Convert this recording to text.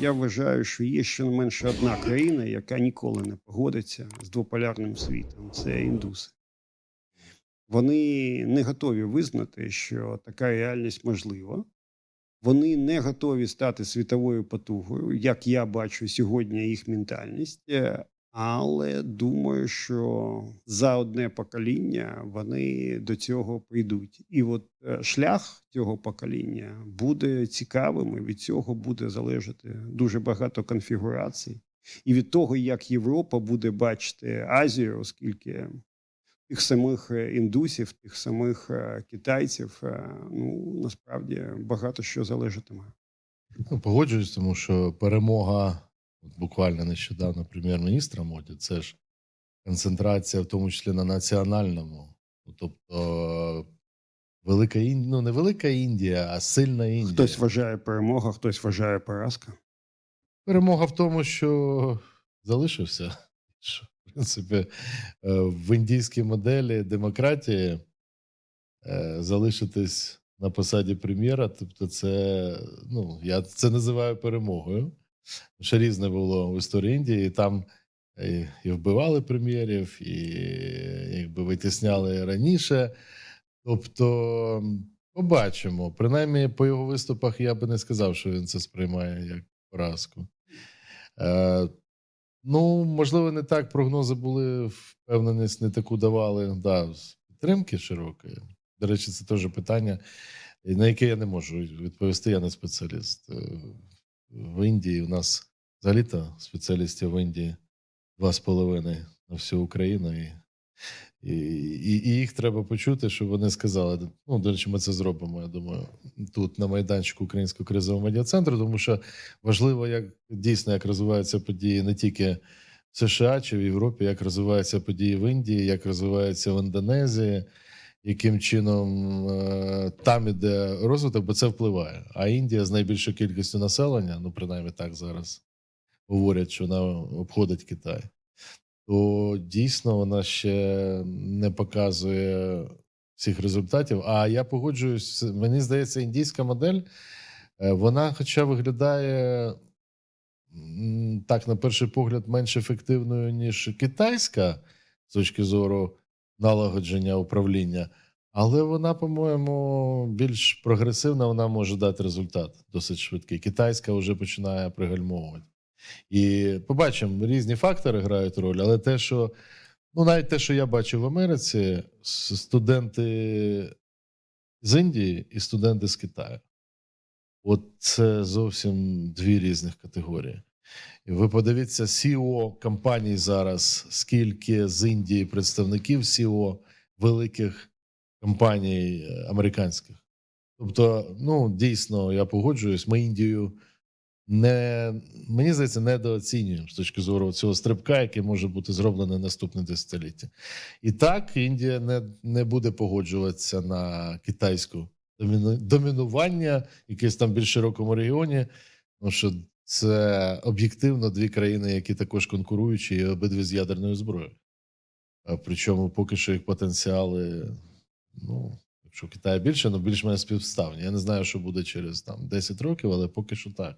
Я вважаю, що є щонайменше одна країна, яка ніколи не погодиться з двополярним світом. Це індуси. Вони не готові визнати, що така реальність можлива. Вони не готові стати світовою потугою, як я бачу сьогодні їх ментальність. Але думаю, що за одне покоління вони до цього прийдуть. І от е, шлях цього покоління буде цікавим, і від цього буде залежати дуже багато конфігурацій. І від того, як Європа буде бачити Азію, оскільки тих самих е, індусів, тих самих е, китайців, ну насправді багато що залежатиме. Ну, погоджуюсь, тому що перемога от буквально нещодавно прем'єр-міністра Моді, це ж концентрація, в тому числі на національному. Ну, Тобто, велика Індія, ну не велика Індія, а сильна Індія. Хтось вважає перемога, хтось вважає поразка. Перемога в тому, що залишився. Що, в принципі, е, в індійській моделі демократії е, залишитись на посаді прем'єра, тобто, це ну, я це називаю перемогою. Ще різне було в історії Індії, і там і, і вбивали прем'єрів, і якби витісняли раніше. Тобто, побачимо. Принаймні, по його виступах я би не сказав, що він це сприймає як поразку. Е, ну, можливо, не так прогнози були, впевненість не таку давали. Да, підтримки широкої. До речі, це теж питання, на яке я не можу відповісти. Я не спеціаліст. В Індії у нас взагалі-то спеціалістів в Індії два з половиною на всю Україну. І, і, і їх треба почути, щоб вони сказали. Ну, до речі, ми це зробимо, я думаю, тут на майданчику Українського кризового медіа центру, тому що важливо, як дійсно як розвиваються події не тільки в США чи в Європі, як розвиваються події в Індії, як розвиваються в Індонезії, яким чином е, там іде розвиток, бо це впливає. А Індія з найбільшою кількістю населення, ну принаймні так зараз говорять, що вона обходить Китай. То дійсно вона ще не показує всіх результатів. А я погоджуюсь, мені здається, індійська модель, е, вона, хоча виглядає так, на перший погляд, менш ефективною, ніж китайська з точки зору налагодження управління, але вона, по-моєму, більш прогресивна, вона може дати результат досить швидкий. Китайська вже починає пригальмовувати. І побачимо, різні фактори грають роль, але те, що ну, навіть те, що я бачив в Америці, студенти з Індії і студенти з Китаю. От це зовсім дві різних категорії. Ви подивіться, CEO компаній зараз, скільки з Індії представників CEO великих компаній е, американських. Тобто, ну дійсно, я погоджуюсь, ми Індію не мені здається, недооцінюємо з точки зору цього стрибка, який може бути зроблений наступне десятиліття. І так Індія не, не буде погоджуватися на китайську домінування, якесь там більш широкому регіоні. Тому що це об'єктивно дві країни, які також конкуруючі, і обидві з ядерною зброєю. Причому поки що їх потенціали, ну, якщо Китаю більше, ну більш-менш співставні. Я не знаю, що буде через там 10 років, але поки що так.